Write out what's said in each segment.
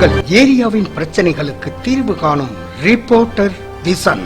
உங்கள் ஏரியாவின் பிரச்சனைகளுக்கு தீர்வு காணும் ரிப்போர்ட்டர் விசன்.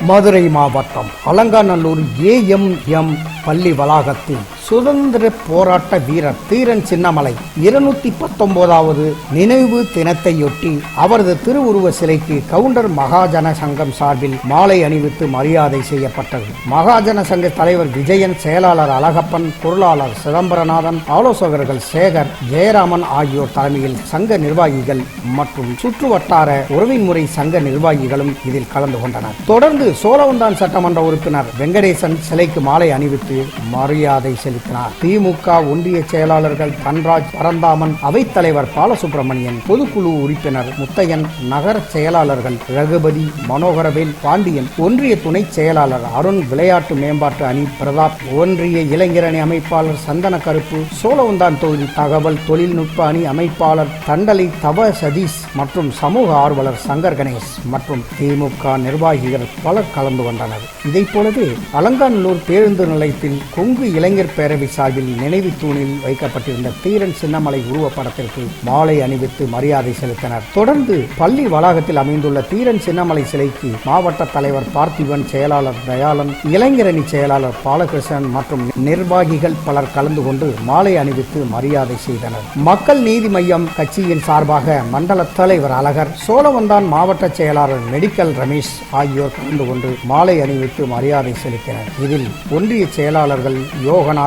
மதுரை மாவட்டம் அலங்காநல்லூர் ஏஎம்எம் பள்ளி வளாகத்தில் சுதந்திர போராட்ட வீரர் தீரன் சின்னமலை இருநூத்தி பத்தொன்பதாவது நினைவு தினத்தையொட்டி அவரது திருவுருவ சிலைக்கு கவுண்டர் மகாஜன சங்கம் சார்பில் மாலை அணிவித்து மரியாதை செய்யப்பட்டது. மகாஜன சங்க தலைவர் விஜயன் செயலாளர் அழகப்பன் பொருளாளர் சிதம்பரநாதன் ஆலோசகர்கள் சேகர் ஜெயராமன் ஆகியோர் தலைமையில் சங்க நிர்வாகிகள் மற்றும் சுற்று வட்டார உறவின்முறை சங்க நிர்வாகிகளும் இதில் கலந்து கொண்டனர். தொடர்ந்து சோழவந்தான் சட்டமன்ற உறுப்பினர் வெங்கடேசன் சிலைக்கு மாலை அணிவித்து மரியாதை செலுத்தினார். திமுக ஒன்றிய செயலாளர்கள் தன்ராஜ் பரந்தாமன் அவைத்தலைவர் பாலசுப்ரமணியன் பொதுக்குழு உறுப்பினர் முத்தையன் நகர செயலாளர்கள் ரகுபதி மனோகரவேல் பாண்டியன் ஒன்றிய துணை செயலாளர் அருண் விளையாட்டு மேம்பாட்டு அணி பிரதாப் ஒன்றிய இளைஞரணி அமைப்பாளர் சந்தன கருப்பு சோழவந்தான் தொகுதி தகவல் தொழில்நுட்ப அணி அமைப்பாளர் தண்டலை தவ சதீஷ் மற்றும் சமூக ஆர்வலர் சங்கர் கணேஷ் மற்றும் திமுக நிர்வாகிகள் பலர் கலந்து கொண்டனர். இதைப் போலவே அலங்காநல்லூர் பேருந்து நிலையத்தில் கொங்கு இளைஞர் பேரவை சார்பில் நினைவு தூணில் வைக்கப்பட்டிருந்த தீரன் சின்னமலை உருவப்படத்திற்கு மாலை அணிவித்து மரியாதை செலுத்தினர். தொடர்ந்து பள்ளி வளாகத்தில் அமைந்துள்ள தீரன் சின்னமலை சிலைக்கு மாவட்ட தலைவர் பார்த்திபன் செயலாளர் தயாளன் இளைஞரணி செயலாளர் பாலகிருஷ்ணன் மற்றும் நிர்வாகிகள் பலர் கலந்து கொண்டு மாலை அணிவித்து மரியாதை செய்தனர். மக்கள் நீதி மையம் கட்சியின் சார்பாக மண்டல தலைவர் அழகர் சோழவந்தான் மாவட்ட செயலாளர் மெடிக்கல் ரமேஷ் ஆகியோர் கலந்து கொண்டு மாலை அணிவித்து மரியாதை செலுத்தினர். இதில் ஒன்றிய செயலாளர்கள்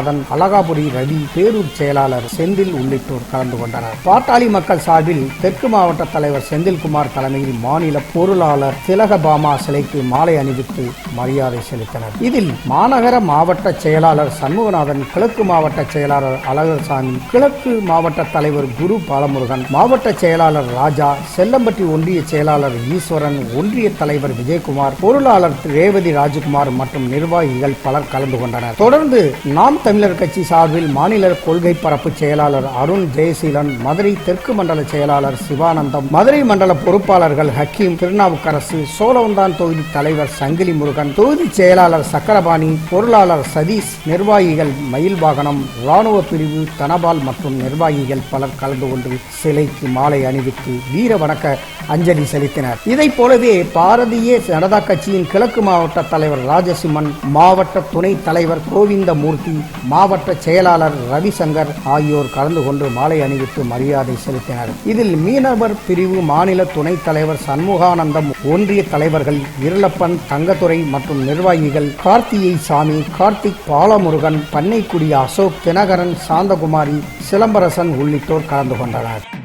யோகநாதன் அழகாபுரி ரவி பேரூர் செயலாளர் செந்தில் உள்ளிட்டோர் கலந்து கொண்டனர். பாட்டாளி மக்கள் சார்பில் தெற்கு மாவட்ட தலைவர் செந்தில்குமார் தலைமையில் மாநில பொருளாளர் திலகபாமா சிலைக்கு மாலை அணிவித்து மரியாதை செலுத்தினர். இதில் மாநகர மாவட்ட செயலாளர் சண்முகநாதன் கிழக்கு மாவட்ட செயலாளர் அழகர்சாமி கிழக்கு மாவட்ட தலைவர் குரு பாலமுருகன் மாவட்ட செயலாளர் ராஜா செல்லம்பட்டி ஒன்றிய செயலாளர் ஈஸ்வரன் ஒன்றிய தலைவர் விஜயகுமார் பொருளாளர் ரேவதி ராஜகுமார் மற்றும் நிர்வாகிகள் பலர் கலந்து கொண்டனர். தொடர்ந்து நாம் தமிழர் கட்சி சார்பில் மாநில கொள்கை பரப்பு செயலாளர் அருண் ஜெயசீலன் மதுரை தெற்கு மண்டல செயலாளர் சிவானந்தம் மதுரை மண்டல பொறுப்பாளர்கள் ஹக்கீம் திருநாவுக்கரசு சோழவந்தான் தொகுதி தலைவர் சங்கிலி முருகன் தொகுதி செயலாளர் சக்கரபாணி பொருளாளர் சதீஷ் நிர்வாகிகள் மயில் வாகனம் ராணுவ பிரிவு தனபால் மற்றும் நிர்வாகிகள் பலர் கலந்து கொண்டு சிலைக்கு மாலை அணிவித்து வீர வணக்க அஞ்சலி செலுத்தினர். இதைப் போலவே பாரதிய ஜனதா கட்சியின் கிழக்கு மாவட்ட தலைவர் ராஜசிம்மன் மாவட்ட துணைத் தலைவர் கோவிந்தமூர்த்தி மாவட்ட செயலாளர் ரவிசங்கர் ஆகியோர் கலந்து கொண்டு மாலை அணிவித்து மரியாதை செலுத்தினர். இதில் மீனவர் பிரிவு மாநில துணைத் தலைவர் சண்முகானந்தம் ஒன்றிய தலைவர்கள் இருளப்பன் தங்கத்துறை மற்றும் நிர்வாகிகள் கார்த்திகை சாமி கார்த்திக் பாலமுருகன் பண்ணைக்குடி அசோக் தினகரன் சாந்தகுமாரி சிலம்பரசன் உள்ளிட்டோர் கலந்து கொண்டனர்.